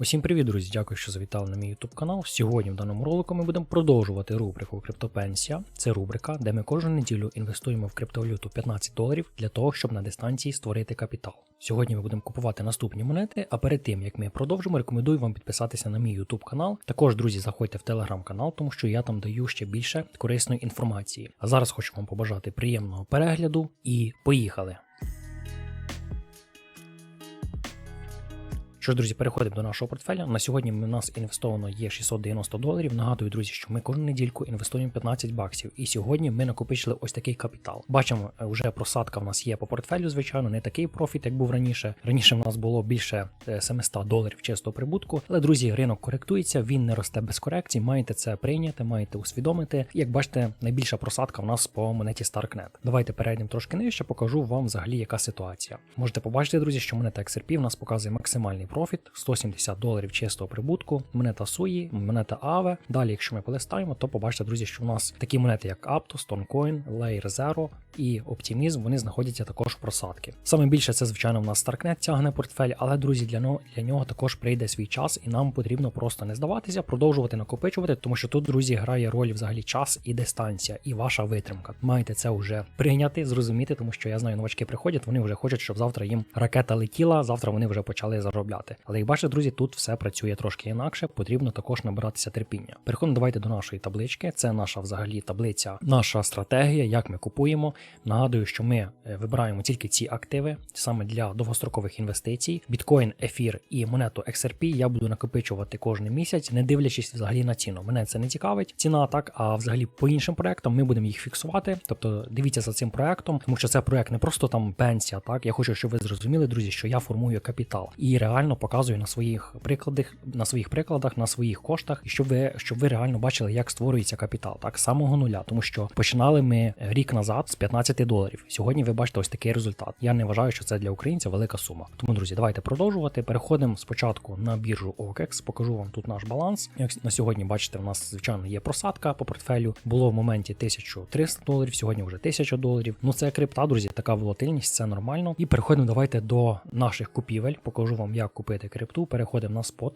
Усім привіт, друзі! Дякую, що завітали на мій YouTube канал. Сьогодні в даному ролику ми будемо продовжувати рубрику Криптопенсія. Це рубрика, де ми кожну неділю інвестуємо в криптовалюту 15 доларів для того, щоб на дистанції створити капітал. Сьогодні ми будемо купувати наступні монети. А перед тим як ми продовжимо, рекомендую вам підписатися на мій YouTube канал. Також, друзі, заходьте в телеграм канал, тому що я там даю ще більше корисної інформації. А зараз хочу вам побажати приємного перегляду і поїхали! Що ж, друзі, переходимо до нашого портфеля. На сьогодні у нас інвестовано є 690 доларів. Нагадую, друзі, що ми кожну недільку інвестуємо 15 баксів. І сьогодні ми накопичили ось такий капітал. Бачимо, е, вже просадка в нас є по портфелю, звичайно, не такий профіт, як був раніше. Раніше в нас було більше е, 700 доларів чистого прибутку. Але, друзі, ринок коректується, він не росте без корекцій. Маєте це прийняти, маєте усвідомити. Як бачите, найбільша просадка в нас по монеті StarkNet. Давайте перейдемо трошки нижче, покажу вам взагалі, яка ситуація. Можете побачити, друзі, що монета XRP в нас показує максимальний профіт 170 доларів чистого прибутку. Монета Суї, монета Aave. Далі, якщо ми полистаємо, то побачите, друзі, що в нас такі монети, як Aptos, Toncoin, Layer Zero і Optimism, вони знаходяться також в просадки. Саме більше це, звичайно, в нас StarkNet тягне портфель, але друзі, для нього для нього також прийде свій час, і нам потрібно просто не здаватися, продовжувати накопичувати, тому що тут, друзі, грає роль взагалі час і дистанція, і ваша витримка. Маєте це вже прийняти, зрозуміти, тому що я знаю, новачки приходять, вони вже хочуть, щоб завтра їм ракета летіла, завтра вони вже почали заробляти. Але як бачите, друзі, тут все працює трошки інакше, потрібно також набиратися терпіння. Переходимо давайте до нашої таблички. Це наша взагалі таблиця, наша стратегія, як ми купуємо. Нагадую, що ми е, вибираємо тільки ці активи саме для довгострокових інвестицій. Біткоін, ефір і монету XRP я буду накопичувати кожен місяць, не дивлячись взагалі на ціну. Мене це не цікавить, ціна так. А взагалі по іншим проектам ми будемо їх фіксувати. Тобто дивіться за цим проектом, тому що це проект не просто там пенсія. Так я хочу, щоб ви зрозуміли, друзі, що я формую капітал і реально показую на своїх прикладах, на своїх прикладах, на своїх коштах, і щоб ви щоб ви реально бачили, як створюється капітал, так самого нуля, тому що починали ми рік назад з 15 доларів. Сьогодні ви бачите ось такий результат. Я не вважаю, що це для українця велика сума. Тому, друзі, давайте продовжувати. Переходимо спочатку на біржу OKEX, покажу вам тут наш баланс. Як на сьогодні бачите, у нас звичайно є просадка по портфелю. Було в моменті 1300 доларів, сьогодні вже 1000 доларів. Ну це крипта, друзі, така волатильність, це нормально. І переходимо давайте до наших купівель. Покажу вам, як купити крипту. Переходимо на спот.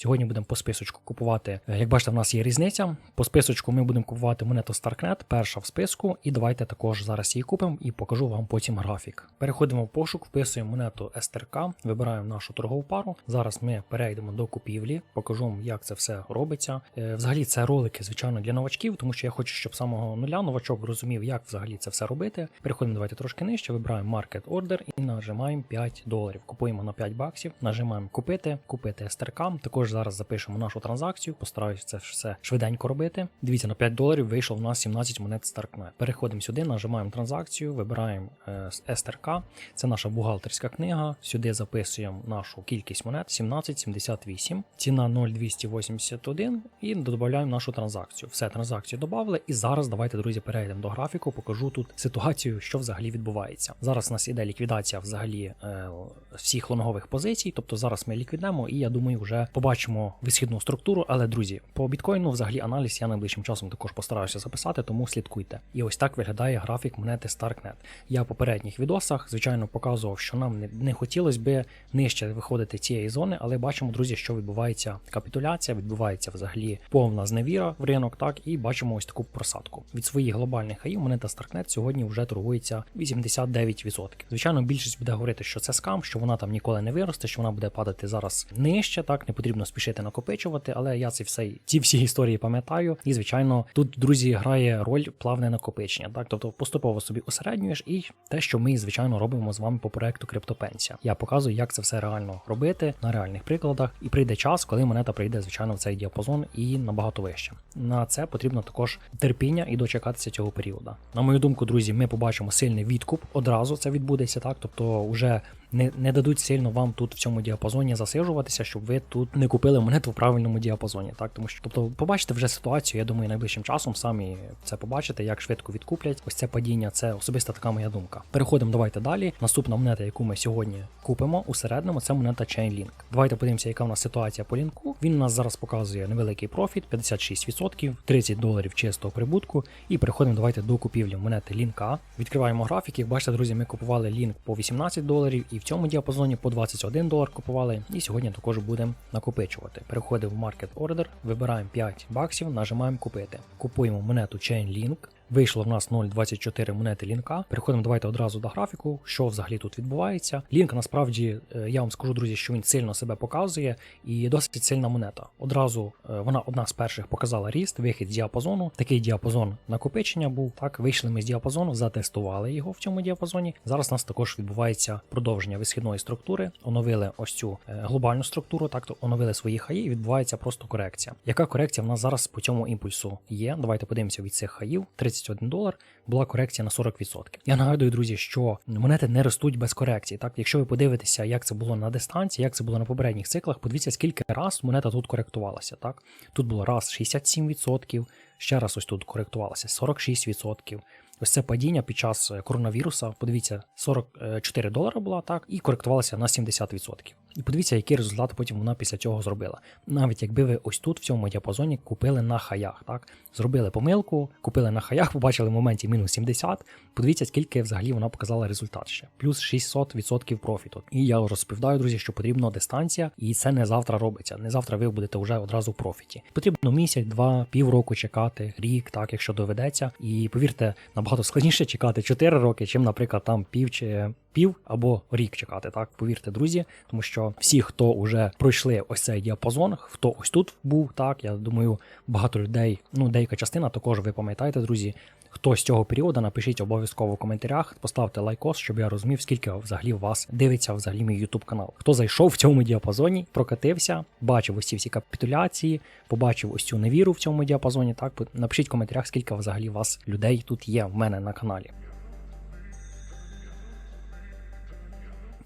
Сьогодні будемо по списочку купувати. е, Як бачите, в нас є різниця. По списочку ми будемо купувати монету StarkNet, перша в списку, і давайте також зараз її купимо і покажу вам потім графік. Переходимо в пошук, вписуємо монету STRK, вибираємо нашу торгову пару. Зараз ми перейдемо до купівлі, покажу вам, як це все робиться. Е, Взагалі, це ролики, звичайно, для новачків, тому що я хочу, щоб з самого нуля новачок розумів, як взагалі це все робити. Переходимо давайте трошки нижче, вибираємо Market Order і нажимаємо 5 доларів. Купуємо на 5 баксів, нажимаємо купити, купити STRK. Також зараз запишемо нашу транзакцію, постараюся це все швиденько робити. Дивіться, на 5 доларів вийшов у нас 17 монет StarkNet. Переходимо сюди, нажимаємо транзакцію, вибираємо е, STRK. Це наша бухгалтерська книга. Сюди записуємо нашу кількість монет 1778, ціна 0,281 і додаємо нашу транзакцію. Все, транзакцію додали. І зараз давайте, друзі, перейдемо до графіку, покажу тут ситуацію, що взагалі відбувається. Зараз у нас іде ліквідація взагалі е, всіх лонгових позицій. Тобто зараз ми ліквідемо, і я думаю, вже побачимо висхідну структуру. Але друзі, по біткоїну взагалі аналіз я найближчим часом також постараюся записати, тому слідкуйте. І ось так виглядає графік монети StarkNet. Я в попередніх відосах, звичайно, показував, що нам не, не хотілося би нижче виходити цієї зони, але бачимо, друзі, що відбувається капітуляція, відбувається взагалі повна зневіра в ринок, так і бачимо ось таку просадку. Від своїх глобальних хаїв монета StarkNet сьогодні вже торгується 89%. Звичайно, більшість буде говорити, що це скам, що вона там ніколи не виросте, що вона буде падати зараз нижче, так не потрібно спішити накопичувати, але я ці все ці всі історії пам'ятаю. І звичайно, тут друзі грає роль плавне накопичення. Так, тобто поступово собі усереднюєш і те, що ми звичайно робимо з вами по проекту Криптопенсія. Я показую, як це все реально робити на реальних прикладах, і прийде час, коли монета прийде звичайно в цей діапазон і набагато вище. На це потрібно також терпіння і дочекатися цього періоду. На мою думку, друзі, ми побачимо сильний відкуп. Одразу це відбудеться так, тобто вже не, не дадуть сильно вам тут в цьому діапазоні засижуватися, щоб ви тут не купили монету в правильному діапазоні. Так, тому що тобто, побачите вже ситуацію. Я думаю, найближчим часом самі це побачите, як швидко відкуплять. Ось це падіння, це особиста така моя думка. Переходимо, давайте далі. Наступна монета, яку ми сьогодні купимо у середньому, це монета Chainlink. Давайте подивимося, яка в нас ситуація по лінку. Він у нас зараз показує невеликий профіт, 56%, 30 доларів чистого прибутку. І переходимо давайте до купівлі монети лінка. Відкриваємо графік. Як бачите, друзі, ми купували лінк по 18 доларів і і в цьому діапазоні по 21 долар купували. І сьогодні також будемо накопичувати. Переходимо в Market Order, вибираємо 5 баксів, нажимаємо купити. Купуємо монету Chainlink. Вийшло в нас 0,24 монети лінка. Переходимо давайте одразу до графіку, що взагалі тут відбувається. Лінк насправді е, я вам скажу, друзі, що він сильно себе показує і досить сильна монета. Одразу е, вона одна з перших показала ріст, вихід з діапазону. Такий діапазон накопичення був. Так, вийшли ми з діапазону, затестували його в цьому діапазоні. Зараз у нас також відбувається продовження висхідної структури. Оновили ось цю е, глобальну структуру, так то оновили свої хаї, і відбувається просто корекція. Яка корекція в нас зараз по цьому імпульсу є? Давайте подивимося від цих хаїв. 31 долар була корекція на 40%. Я нагадую, друзі, що монети не ростуть без корекції. Так, якщо ви подивитеся, як це було на дистанції, як це було на попередніх циклах, подивіться, скільки раз монета тут коректувалася. Так, тут було раз 67%, ще раз ось тут коректувалася 46%. Ось це падіння під час е, коронавіруса. Подивіться, 44 долара була так, і коректувалася на 70%. І подивіться, який результат потім вона після цього зробила. Навіть якби ви ось тут в цьому діапазоні купили на хаях, так зробили помилку, купили на хаях, побачили в моменті мінус 70. Подивіться, скільки взагалі вона показала результат ще, плюс 600% профіту. І я розповідаю, друзі, що потрібна дистанція, і це не завтра робиться. Не завтра ви будете вже одразу в профіті. Потрібно місяць, два, півроку чекати, рік, так, якщо доведеться. І повірте, набагато складніше чекати 4 роки, чим, наприклад, там пів чи пів або рік чекати. Так, повірте, друзі, тому що всі, хто вже пройшли ось цей діапазон, хто ось тут був, так я думаю, багато людей, ну деяка частина також ви пам'ятаєте, друзі. Хто з цього періоду, напишіть обов'язково в коментарях, поставте лайкос, щоб я розумів, скільки взагалі вас дивиться взагалі мій YouTube канал. Хто зайшов в цьому діапазоні, прокатився, бачив ці всі капітуляції, побачив ось цю невіру в цьому діапазоні. Так, напишіть в коментарях, скільки взагалі вас людей тут є в мене на каналі.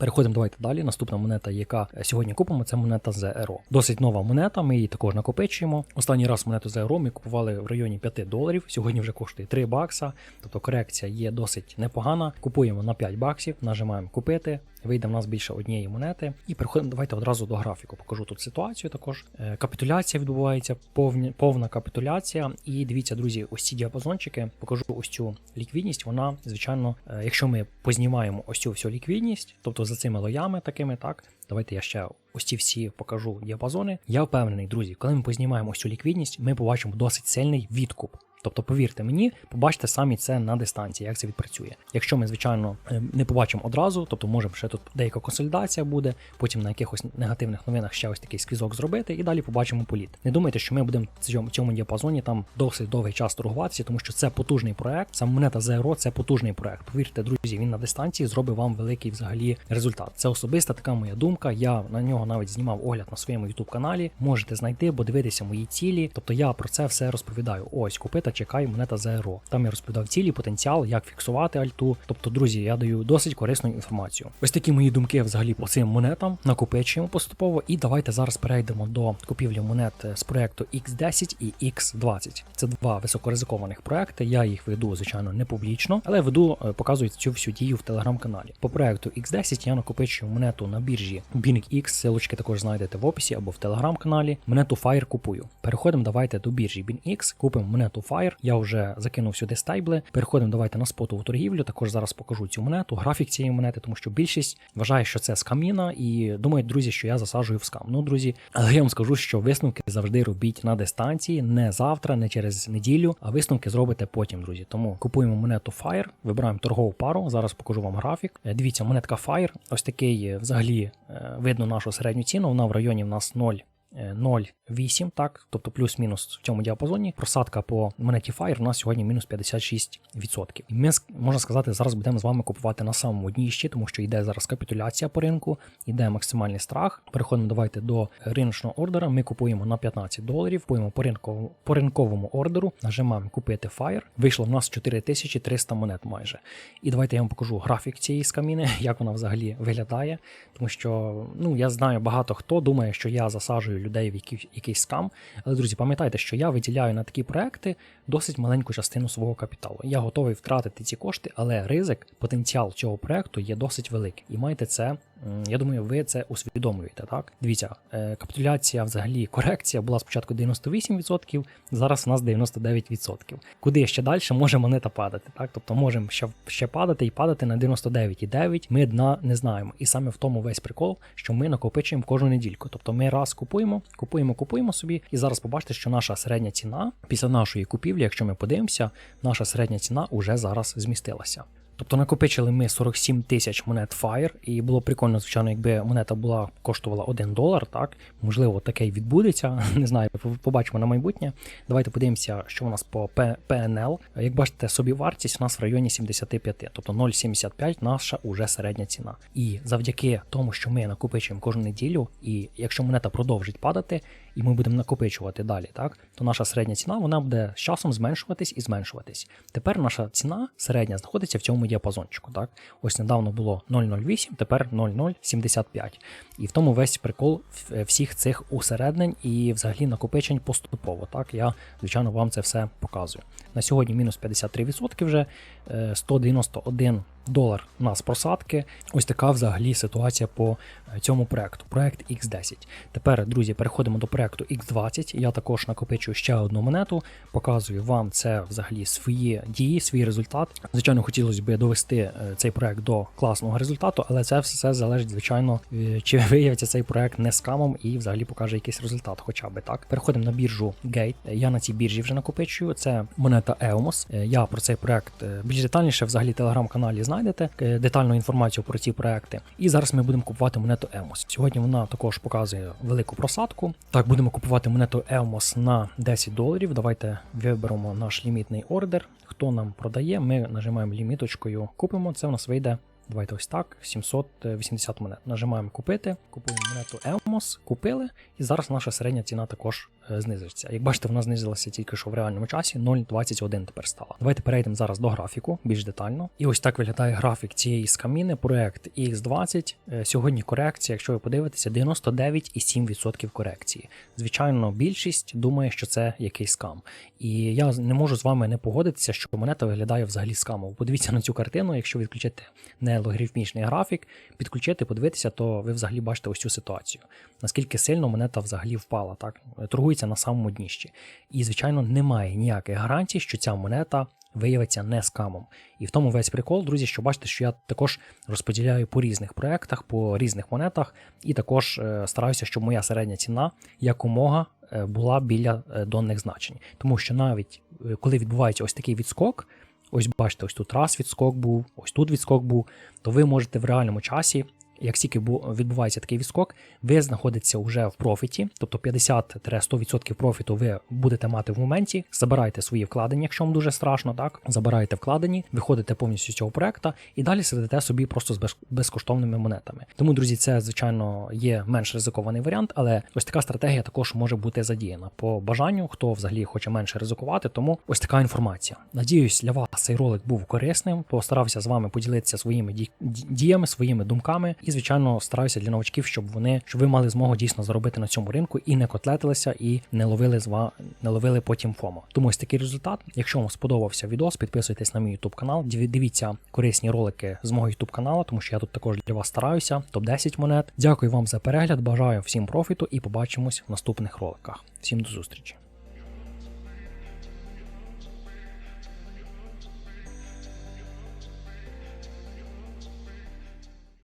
Переходимо давайте далі. Наступна монета, яка сьогодні купимо, це монета ZRO. Досить нова монета, ми її також накопичуємо. Останній раз монету ZRO ми купували в районі 5 доларів. Сьогодні вже коштує 3 бакса, тобто корекція є досить непогана. Купуємо на 5 баксів, нажимаємо купити. Вийде в нас більше однієї монети. І переходимо. Давайте одразу до графіку. Покажу тут ситуацію. Також Е, капітуляція відбувається, повні, повна капітуляція. І дивіться, друзі, ось ці діапазончики. Покажу ось цю ліквідність. Вона, звичайно, е, якщо ми познімаємо ось цю всю ліквідність, тобто за цими лоями такими, так. Давайте я ще ось ці всі покажу діапазони. Я впевнений, друзі, коли ми познімаємо ось цю ліквідність, ми побачимо досить сильний відкуп. Тобто, повірте мені, побачите самі це на дистанції, як це відпрацює. Якщо ми, звичайно, е, не побачимо одразу, тобто можемо ще тут деяка консолідація буде, потім на якихось негативних новинах ще ось такий сквізок зробити, і далі побачимо політ. Не думайте, що ми будемо в цьому, цьому діапазоні там досить довгий час торгуватися, тому що це потужний проект. Сам монета Zero це потужний проект. Повірте, друзі, він на дистанції зробить вам великий взагалі результат. Це особиста така моя думка. Я на нього навіть знімав огляд на своєму youtube каналі. Можете знайти, бо дивитися мої цілі. Тобто я про це все розповідаю. Ось купити чекай монета ZRO. Там я розповідав цілі, потенціал, як фіксувати альту. Тобто, друзі, я даю досить корисну інформацію. Ось такі мої думки взагалі по цим монетам накопичуємо поступово. І давайте зараз перейдемо до купівлі монет з проекту X10 і X20. Це два високоризикованих проекти. Я їх веду, звичайно, не публічно, але веду, е, показую цю всю дію в телеграм-каналі. По проекту X10 я накопичую монету на біржі BinkX, силочки також знайдете в описі або в телеграм-каналі. Монету Fire купую. Переходимо давайте до біржі BinkX, купимо монету Fire. Я вже закинув сюди стейбли. Переходимо давайте на спотову торгівлю. Також зараз покажу цю монету, графік цієї монети, тому що більшість вважає, що це скаміна, і думають, друзі, що я засаджую в скам. Ну, друзі, але я вам скажу, що висновки завжди робіть на дистанції, не завтра, не через неділю, а висновки зробите потім, друзі. Тому купуємо монету Fire, вибираємо торгову пару. Зараз покажу вам графік. Е, Дивіться, монетка Fire, ось такий е, взагалі видно нашу середню ціну. Вона в районі в нас 0. 0,8, так, тобто плюс-мінус в цьому діапазоні. Просадка по монеті Fire у нас сьогодні мінус 56%. І ми можна сказати, зараз будемо з вами купувати на самому дніщі, тому що йде зараз капітуляція по ринку, йде максимальний страх. Переходимо давайте до риночного ордера. Ми купуємо на 15 доларів, купуємо по ринковому, по ринковому ордеру, нажимаємо купити Fire. Вийшло в нас 4300 монет майже. І давайте я вам покажу графік цієї скаміни, як вона взагалі виглядає. Тому що ну я знаю багато хто думає, що я засаджую людей в який, якийсь скам. Але, друзі, пам'ятайте, що я виділяю на такі проекти досить маленьку частину свого капіталу. Я готовий втратити ці кошти, але ризик, потенціал цього проекту є досить великий. І маєте це. Я думаю, ви це усвідомлюєте. Так, дивіться, е, капітуляція, взагалі, корекція була спочатку 98%, зараз у нас 99%. Куди ще далі може монета падати? Так, тобто можемо ще, ще падати і падати на 99,9%. Ми дна не знаємо. І саме в тому весь прикол, що ми накопичуємо кожну недільку. Тобто ми раз купуємо, купуємо, купуємо собі, і зараз побачите, що наша середня ціна після нашої купівлі, якщо ми подивимося, наша середня ціна уже зараз змістилася. Тобто накопичили ми 47 тисяч монет Fire, і було прикольно, звичайно, якби монета була коштувала 1 долар, так можливо, таке й відбудеться. Не знаю, побачимо на майбутнє. Давайте подивимося, що у нас по PNL. Як бачите, собі вартість у нас в районі 75, тобто 0,75 наша уже середня ціна. І завдяки тому, що ми накопичуємо кожну неділю, і якщо монета продовжить падати, і ми будемо накопичувати далі, так то наша середня ціна вона буде з часом зменшуватись і зменшуватись. Тепер наша ціна середня знаходиться в цьому діапазончику. Так, ось недавно було 0,08, тепер 0,075. І в тому весь прикол всіх цих усереднень і взагалі накопичень поступово. Так, я звичайно вам це все показую. На сьогодні мінус 53% вже е, 191 долар у нас просадки. Ось така взагалі ситуація по е, цьому проекту. Проект X10. Тепер, друзі, переходимо до проекту X20. Я також накопичую ще одну монету, показую вам це взагалі свої дії, свій результат. Звичайно, хотілося б довести е, цей проект до класного результату, але це все залежить, звичайно, е, чи виявиться цей проект не скамом і взагалі покаже якийсь результат, хоча би так. Переходимо на біржу Gate. Е, Я на цій біржі вже накопичую. Це монета EOMOS. Е, Я про цей проект е, більш детальніше взагалі телеграм-каналі знайдете е, детальну інформацію про ці проекти. І зараз ми будемо купувати монету EOMOS. Сьогодні вона також показує велику просадку. Так, будемо купувати монету EOMOS на 10 доларів. Давайте виберемо наш лімітний ордер. Хто нам продає, ми нажимаємо ліміточкою, купимо. Це у нас вийде. Давайте ось так, 780 монет. Нажимаємо купити, купуємо монету EOMOS, купили, і зараз наша середня ціна також е, знизиться. Як бачите, вона знизилася тільки що в реальному часі, 0,21 тепер стала. Давайте перейдемо зараз до графіку більш детально. І ось так виглядає графік цієї скаміни. Проект X20. Е, Сьогодні корекція, якщо ви подивитеся, 99,7% корекції. Звичайно, більшість думає, що це якийсь скам. І я не можу з вами не погодитися, що монета виглядає взагалі скамово. Подивіться на цю картину, якщо відключити не логарифмічний графік, підключити, подивитися, то ви взагалі бачите ось цю ситуацію. Наскільки сильно монета взагалі впала, так торгується на самому дніщі. І, звичайно, немає ніяких гарантій, що ця монета виявиться не скамом. І в тому весь прикол, друзі, що бачите, що я також розподіляю по різних проектах, по різних монетах, і також е, стараюся, щоб моя середня ціна якомога е, була біля е, донних значень. Тому що навіть е, коли відбувається ось такий відскок, ось бачите, ось тут раз відскок був, ось тут відскок був, то ви можете в реальному часі. Як тільки бу- відбувається такий відскок, ви знаходитеся вже в профіті, тобто 50-100% профіту ви будете мати в моменті. Забирайте свої вкладення, якщо вам дуже страшно, так забираєте вкладені, виходите повністю з цього проекту і далі сидите собі просто з безкоштовними монетами. Тому, друзі, це звичайно є менш ризикований варіант, але ось така стратегія також може бути задіяна по бажанню, хто взагалі хоче менше ризикувати. Тому ось така інформація. Надіюсь, для вас цей ролик був корисним. Постарався з вами поділитися своїми ді- ді- діями, своїми думками. І, звичайно, стараюся для новачків, щоб вони щоб ви мали змогу дійсно заробити на цьому ринку і не котлетилися, і не ловили з ва... не ловили потім ФОМО. Тому ось такий результат. Якщо вам сподобався відос, підписуйтесь на мій YouTube канал. Дивіться корисні ролики з мого YouTube каналу, тому що я тут також для вас стараюся. Топ 10 монет. Дякую вам за перегляд. Бажаю всім профіту і побачимось в наступних роликах. Всім до зустрічі.